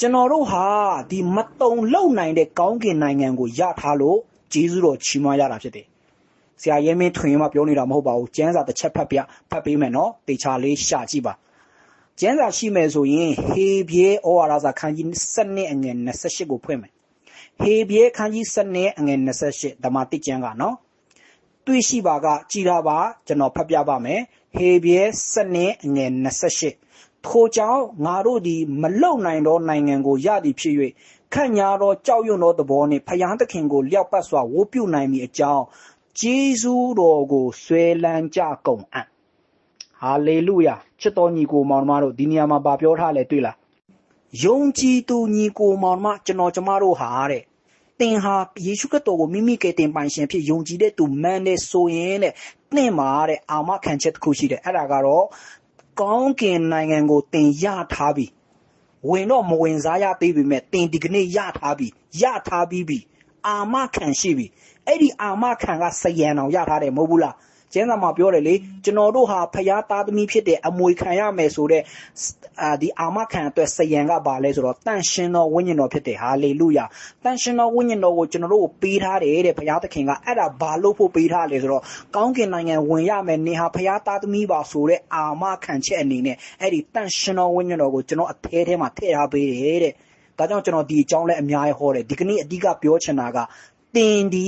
ကျွန်တော်တို့ဟာဒီမတုံလုံနိုင်တဲ့ကောင်းကင်နိုင်ငံကိုရထားလို့ဂျေဇုတော်ချီးမွမ်းရတာဖြစ်တယ်ဆရာရဲမင်းထွင်မှပြောနေတာမဟုတ်ပါဘူးကျမ်းစာတစ်ချက်ဖတ်ပြဖတ်ပေးမယ်နော်တေချာလေးရှာကြည့်ပါကျမ်းစာရှိမယ်ဆိုရင်ဟေဘရဲဩဝါဒစာခန်းကြီး7အငယ်28ကိုဖွင့်မယ်ဟေဘရဲခန်းကြီး7အငယ်28ဓမ္မတိကျမ်းကနော်တွေ့ရှိပါကကြည်တာပါကျွန်တော်ဖတ်ပြပါမယ်ဟေဘရဲစနစ်အငယ်28ထိုကြောင့်ငါတို့သည်မလုံနိုင်သောနိုင်ငံကိုရသည်ဖြစ်၍ခန့်ညာသောကြောက်ရွံ့သောသဘောနှင့်ဖယားသခင်ကိုလျောက်ပတ်စွာဝိုးပြုနိုင်မည်အကြောင်းဂျေဇုတော်ကိုဆွဲလန်းကြကုန်အံ့ဟာလေလုယာချစ်တော်ညီကိုမောင်နှမတို့ဒီနေရာမှာဗာပြောထားလဲတွေ့လားယုံကြည်သူညီကိုမောင်နှမကျွန်တော်ကျမတို့ဟာတဲ့သင်ဟာယေရှုခရစ်တော်ကိုမိမိကယ်တင်ပိုင်ရှင်ဖြစ်ယုံကြည်တဲ့သူမှန်တယ်ဆိုရင်တဲ့သင်မှာတဲ့အာမခံချက်တစ်ခုရှိတယ်အဲ့ဒါကတော့ ကောင်းကင်နိုင်ငံကိုသင်ရထားပြီဝင်တော့မဝင်စားရသေးပေမဲ့သင်ဒီကနေ့ရထားပြီရထားပြီးပြီအာမခံရှိပြီအဲ့ဒီအာမခံကစယံအောင်ရထားတယ်မဟုတ်ဘူးလား ကျမ်းစာမှာပြောတယ်လေကျွန်တော်တို့ဟာဖျားသားသမီးဖြစ်တဲ့အမွေခံရမယ်ဆိုတဲ့အာဒီအာမခံအတွက်စယံကပါလဲဆိုတော့တန်ရှင်တော်ဝိညာဉ်တော်ဖြစ်တယ်ဟာလေလုယာတန်ရှင်တော်ဝိညာဉ်တော်ကိုကျွန်တော်တို့ကိုပေးထားတယ်တဲ့ဘုရားသခင်ကအဲ့ဒါဘာလို့ဖို့ပေးထားလဲဆိုတော့ကောင်းကင်နိုင်ငံဝင်ရမယ်နေဟာဘုရားသားသမီးပါဆိုတဲ့အာမခံချက်အနေနဲ့အဲ့ဒီတန်ရှင်တော်ဝိညာဉ်တော်ကိုကျွန်တော်အသေးထဲမှာထည့်ထားပေးတယ်တဲ့ဒါကြောင့်ကျွန်တော်ဒီအကြောင်းလဲအများကြီးဟောတယ်ဒီကနေ့အဓိကပြောချင်တာကတင်ဒီ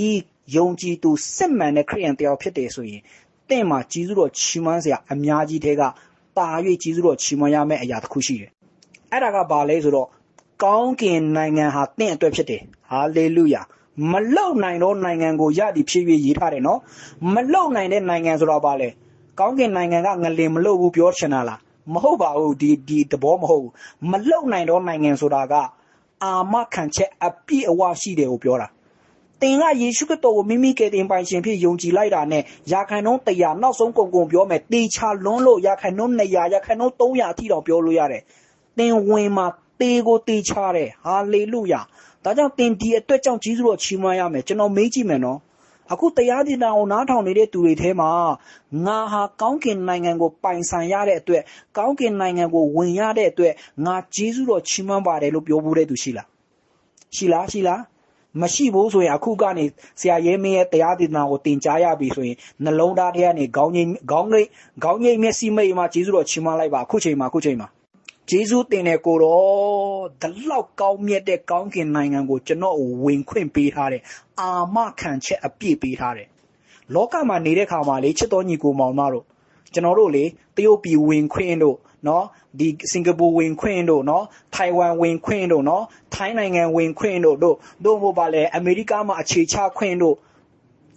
ယုံကြည်သူစစ်မှန်တဲ့ခရိယန်တယောက်ဖြစ်တယ်ဆိုရင်တင့်မှာကြီးစုတော်ချီးမွမ်းစရာအများကြီးတဲကတာ၍ကြီးစုတော်ချီးမွမ်းရမယ့်အရာတစ်ခုရှိတယ်။အဲ့ဒါကဘာလဲဆိုတော့ကောင်းကင်နိုင်ငံဟာတင့်အတွက်ဖြစ်တယ်။ဟာလေလုယာမလုံနိုင်သောနိုင်ငံကိုရသည်ဖြစ်၍ရေးထားတယ်နော်။မလုံနိုင်တဲ့နိုင်ငံဆိုတော့ဘာလဲ။ကောင်းကင်နိုင်ငံကငလင်မလုံဘူးပြောချင်တာလား။မဟုတ်ပါဘူးဒီဒီသဘောမဟုတ်ဘူး။မလုံနိုင်သောနိုင်ငံဆိုတာကအာမခံချက်အပြည့်အဝရှိတယ်ကိုပြောတာ။ သင်ကယေရှုခရစ်တော်ကိုမိမိကယ်တင်ပိုင်ရှင်ဖြစ်ယုံကြည်လိုက်တာနဲ့ယာခိုင်နှုန်း100နောက်ဆုံးကုန်ကုန်ပြောမယ်တေချာလွန်းလို့ယာခိုင်နှုန်း200ယာခိုင်နှုန်း300အထိတော့ပြောလို့ရတယ်သင်ဝင်မှာတေကိုတေချာတယ်ဟာလေလုယာဒါကြောင့်သင်ဒီအတွက်ကြောင့်ကြီးစုတော်ချီးမွမ်းရမယ်ကျွန်တော်မေးကြည့်မယ်နော်အခုတရားဒေသနာကိုနားထောင်နေတဲ့သူတွေထဲမှာငါဟာကောင်းကင်နိုင်ငံကိုပိုင်ဆိုင်ရတဲ့အတွက်ကောင်းကင်နိုင်ငံကိုဝင်ရတဲ့အတွက်ငါဂျေဇုတော်ချီးမွမ်းပါတယ်လို့ပြောဖို့တဲ့သူရှိလားရှိလားရှိလား မရှိဘူးဆိုရင်အခုကနေဆရာရဲမင်းရဲ့တရားဒေသနာကိုတင်ကြားရပြီဆိုရင်နှလုံးသားထဲကနေခေါင်းငိမ့်ခေါင်းငိမ့်ခေါင်းငိမ့်မျက်စိမိတ်မှာဂျေဇုတော်ချီးမွမ်းလိုက်ပါအခုချိန်မှာအခုချိန်မှာဂျေဇုတင်တဲ့ကိုတော့ဒီလောက်ကောင်းမြတ်တဲ့ကောင်းကင်နိုင်ငံကိုကျွန်တော်ဝင်ခွင့်ပေးထားတယ်အာမခံချက်အပြည့်ပေးထားတယ်လောကမှာနေတဲ့ခါမှာလေချစ်တော်ညီကိုမောင်မတို့ကျွန်တော်တို့လေတရုတ်ပြည်ဝင်ခွင့်တို့နော် ဒီစင်ကာပူဝင်ခွင့်တို့နော်ထိုင်ဝမ်ဝင်ခွင့်တို့နော်ထိုင်းနိုင်ငံဝင်ခွင့်တို့တို့တို့မို့ပါလေအမေရိကမှာအခြေချခွင့်တို့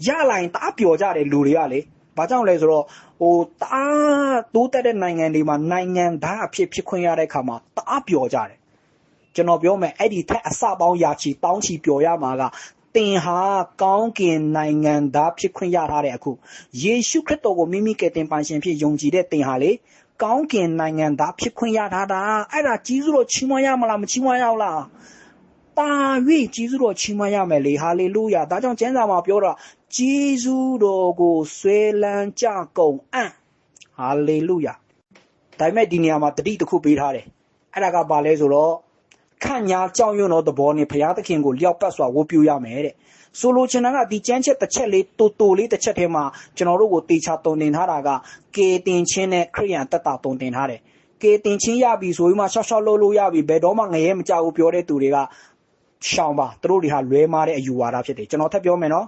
ရလာရင်တအားပျော်ကြတယ်လူတွေကလေဘာကြောင့်လဲဆိုတော့ဟိုတအားတိုးတက်တဲ့နိုင်ငံတွေမှာနိုင်ငံသားအဖြစ်ဖြစ်ခွင့်ရတဲ့ခါမှာတအားပျော်ကြတယ်ကျွန်တော်ပြောမယ်အဲ့ဒီထက်အစပေါင်းရာချီတောင်းချီပျော်ရမှာကတင်ဟာကောင်းကင်နိုင်ငံသားဖြစ်ခွင့်ရထားတဲ့အခုယေရှုခရစ်တော်ကိုမိမိကယ်တင်ပိုင်ရှင်ဖြစ်ယုံကြည်တဲ့တင်ဟာလေ ကောင်းကင်နိုင်ငံသားဖြစ်ခွင့်ရထားတာအဲ့ဒါကြီးစုတော်ချီးမွမ်းရမလားမချီးမွမ်းရဘူးလားတာ၍ကြီးစုတော်ချီးမွမ်းရမယ်လေဟာလေလုယာဒါကြောင့်ကျမ်းစာမှာပြောတာကြီးစုတော်ကိုဆွဲလန်းကြကုန်အံ့ဟာလေလုယာဒါပေမဲ့ဒီနေရာမှာတတိတစ်ခုပေးထားတယ်အဲ့ဒါကဘာလဲဆိုတော့ ခန့်ညာကြောင်းရွံ့သောသဘောနဲ့ဘုရားသခင်ကိုလျောက်ပတ်စွာဝတ်ပြုရမယ်တဲ့ဆိုလိုချင်တာကဒီကျမ်းချက်တစ်ချက်လေးတူတူလေးတစ်ချက်ထဲမှာကျွန်တော်တို့ကိုတေချာတုံတင်ထားတာကကေတင်ချင်းနဲ့ခရိယန်တက်တာတုံတင်ထားတယ်ကေတင်ချင်းရပြီဆိုပြီးမှရှောက်ရှောက်လို့လို့ရပြီဘယ်တော့မှငရဲမကြဘူးပြောတဲ့သူတွေကရှောင်ပါသူတို့တွေဟာလွဲမားတဲ့အယူဝါဒဖြစ်တယ်ကျွန်တော်ထပ်ပြောမယ်နော်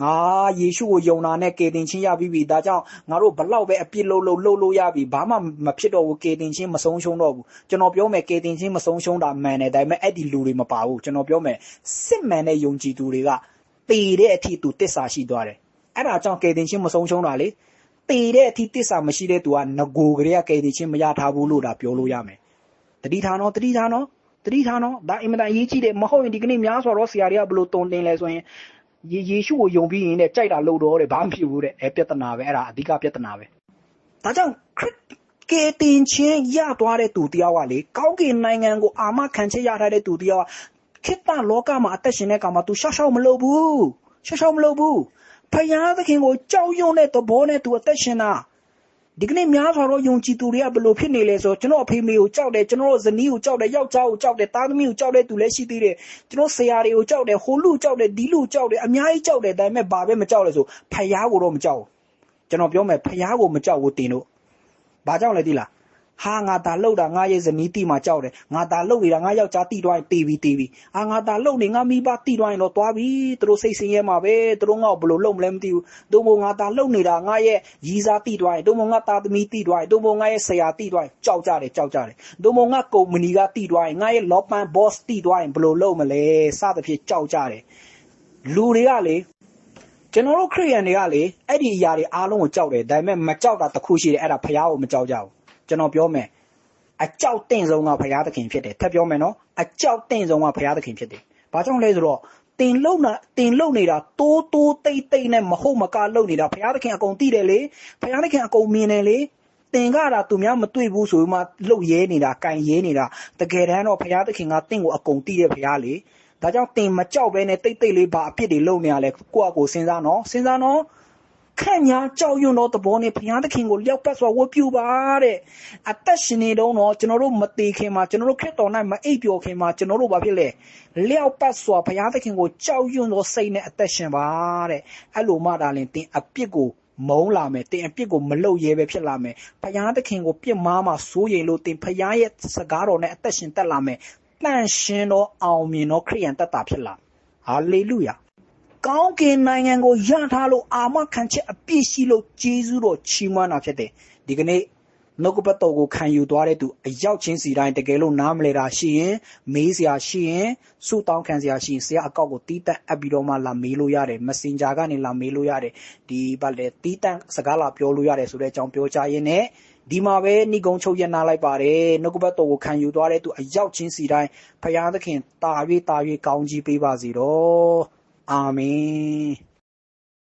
ငါယေရှုကိုယုံတာနဲ့ကေတင်ချင်းရပြီးပြီဒါကြောင့်ငါတို့ဘလောက်ပဲအပြစ်လုပ်လို့လှုပ်လို့ရပြီဘာမှမဖြစ်တော့ဘူးကေတင်ချင်းမဆုံးရှုံးတော့ဘူးကျွန်တော်ပြောမယ်ကေတင်ချင်းမဆုံးရှုံးတာမှန်တယ်ဒါပေမဲ့အဲ့ဒီလူတွေမပါဘူးကျွန်တော်ပြောမယ်စစ်မှန်တဲ့ယုံကြည်သူတွေကတည်တဲ့အထိသူတစ္ဆာရှိသွားတယ်အဲ့ဒါကြောင့်ကေတင်ချင်းမဆုံးရှုံးတာလေတည်တဲ့အထိတစ္ဆာမရှိတဲ့သူကငကိုကလေးကကေတင်ချင်းမရထားဘူးလို့ဒါပြောလို့ရမယ်တတိထားနော်တတိထားနော်တတိထားနော်ဒါအင်မတန်အရေးကြီးတယ်မဟုတ်ရင်ဒီကနေ့များစွာတော့ဆရာတွေကဘယ်လိုတုံတင်လဲဆိုရင် ယေယေရှုကိုယုံပြီးရင်တဲ့ကြိုက်တာလုပ်တော့တဲ့ဘာမှဖြစ်ဘူးတဲ့အဲပြဿနာပဲအဲ့ဒါအဓိကပြဿနာပဲဒါကြောင့်ခရစ်ကေတင်ချင်းရသွားတဲ့သူတယောက်ကလေကောင်းကင်နိုင်ငံကိုအာမခံချက်ရထားတဲ့သူတယောက်ကခေတ္တလောကမှာအသက်ရှင်တဲ့ကောင်မှာသူရှောက်ရှောက်မလုပ်ဘူးရှောက်ရှောက်မလုပ်ဘူးဖယားသခင်ကိုကြောက်ရွံ့တဲ့သဘောနဲ့သူအသက်ရှင်တာ ဒီကနေ့များစွာသောယုံကြည်သူတွေကဘယ်လိုဖြစ်နေလဲဆိုတော့ကျွန်တော်အဖေမေကိုကြောက်တယ်ကျွန်တော်ဇနီးကိုကြောက်တယ်ယောက်ျားကိုကြောက်တယ်သားသမီးကိုကြောက်တဲ့သူလည်းရှိသေးတယ်ကျွန်တော်ဆရာတွေကိုကြောက်တယ်ဟိုလူကြောက်တယ်ဒီလူကြောက်တယ်အများကြီးကြောက်တယ်ဒါပေမဲ့ဘာပဲမကြောက်လဲဆိုဖယားကိုတော့မကြောက်ဘူးကျွန်တော်ပြောမယ်ဖယားကိုမကြောက်ဘူးတင်တို့ဘာကြောက်လဲသိလား ဟာငါသားလှုပ်တာငါရဲ့ဇနီးတိမှကြောက်တယ်ငါသားလှုပ်နေတာငါယောက်ျားတိတွိုင်းတီးပြီးတီးပြီးအာငါသားလှုပ်နေငါမိဘတိတွိုင်းတော့သွားပြီသူတို့စိတ်ဆင်းရဲမှာပဲသူတို့ငါ့ကိုဘယ်လိုလုပ်မလဲမသိဘူးသူမို့ငါသားလှုပ်နေတာငါရဲ့ရီးစားတိတွိုင်းသူမို့ငါသားသမီးတိတွိုင်းသူမို့ငါရဲ့ဆရာတိတွိုင်းကြောက်ကြတယ်ကြောက်ကြတယ်သူမို့ငါကုမ္ပဏီကတိတွိုင်းငါရဲ့လောပန်ဘော့စ်တိတွိုင်းဘယ်လိုလုပ်မလဲစသဖြင့်ကြောက်ကြတယ်လူတွေကလေကျွန်တော်တို့ခရိယန်တွေကလေအဲ့ဒီအရာတွေအားလုံးကိုကြောက်တယ်ဒါပေမဲ့မကြောက်တာတစ်ခုရှိတယ်အဲ့ဒါဖះကိုမကြောက်ကြဘူး ကျွန်တော်ပြောမယ်အကြောက်တင့်ဆုံးကဖះသခင်ဖြစ်တယ်ထပ်ပြောမယ်နော်အကြောက်တင့်ဆုံးကဖះသခင်ဖြစ်တယ်ဘာကြောင့်လဲဆိုတော့တင်လုံနာတင်လုံနေတာတိုးတိုးတိတ်တိတ်နဲ့မဟုတ်မကလုံနေတာဖះသခင်အကုန်သိတယ်လေဖះသခင်အကုန်မြင်တယ်လေတင်ကတာသူများမတွေ့ဘူးဆိုမှလှုပ်ရဲနေတာ၊ကင်ရဲနေတာတကယ်တမ်းတော့ဘုရားသခင်ကတင့်ကိုအကုန်သိတဲ့ဘုရားလေဒါကြောင့်တင်မကြောက်ဘဲနဲ့တိတ်တိတ်လေးဘာအဖြစ်တွေလုပ်နေရလဲကိုယ့်အကိုစဉ်းစားနော်စဉ်းစားနော် ခန့်ညာကြောက်ရွံ့သောသဘောနဲ့ဘုရားသခင်ကိုလျောက်ပတ်စွာဝတ်ပြုပါတဲ့အသက်ရှင်နေတော့တော့ကျွန်တော်တို့မသေးခင်မှာကျွန်တော်တို့ခရစ်တော်၌မအိပ်ပျော်ခင်မှာကျွန်တော်တို့ဘာဖြစ်လဲလျောက်ပတ်စွာဘုရားသခင်ကိုကြောက်ရွံ့သောစိတ်နဲ့အသက်ရှင်ပါတဲ့အဲ့လိုမှဒါလင်တင်အပြစ်ကိုမုန်းလာမယ်တင်အပြစ်ကိုမလုပ်ရဲပဲဖြစ်လာမယ်ဘုရားသခင်ကိုပြစ်မှားမှစိုးရိမ်လို့တင်ဘုရားရဲ့စကားတော်နဲ့အသက်ရှင်တက်လာမယ်တန်ရှင်သောအောင်မြင်သောခရိယန်တက်တာဖြစ်လာဟာလေလုယာ ကောင်းကင်နိုင်ငံကိုရထားလို့အာမခံချက်အပြည့်ရှိလို့ဂျေဇုတော်ချီးမွမ်းတာဖြစ်တယ်ဒီကနေ့နှုတ်ကပတ်တော်ကိုခံယူသွားတဲ့သူအရောက်ချင်းစီတိုင်းတကယ်လို့နားမလဲတာရှိရင်မေးစရာရှိရင်စုတောင်းခံစရာရှိရင်ဆရာအကောက်ကိုတီးတန့်အပ်ပြီးတော့မှလာမေးလို့ရတယ် Messenger ကနေလာမေးလို့ရတယ်ဒီဗတ်လေတီးတန့်စကားလာပြောလို့ရတယ်ဆိုတဲ့အကြောင်းပြောချရင်းနဲ့ဒီမှာပဲဏိကုံချုပ်ရနာလိုက်ပါတယ်နှုတ်ကပတ်တော်ကိုခံယူသွားတဲ့သူအရောက်ချင်းစီတိုင်းဖရာသခင်တာ၍တာ၍ကောင်းကြီးပေးပါစေတော့ အာမင်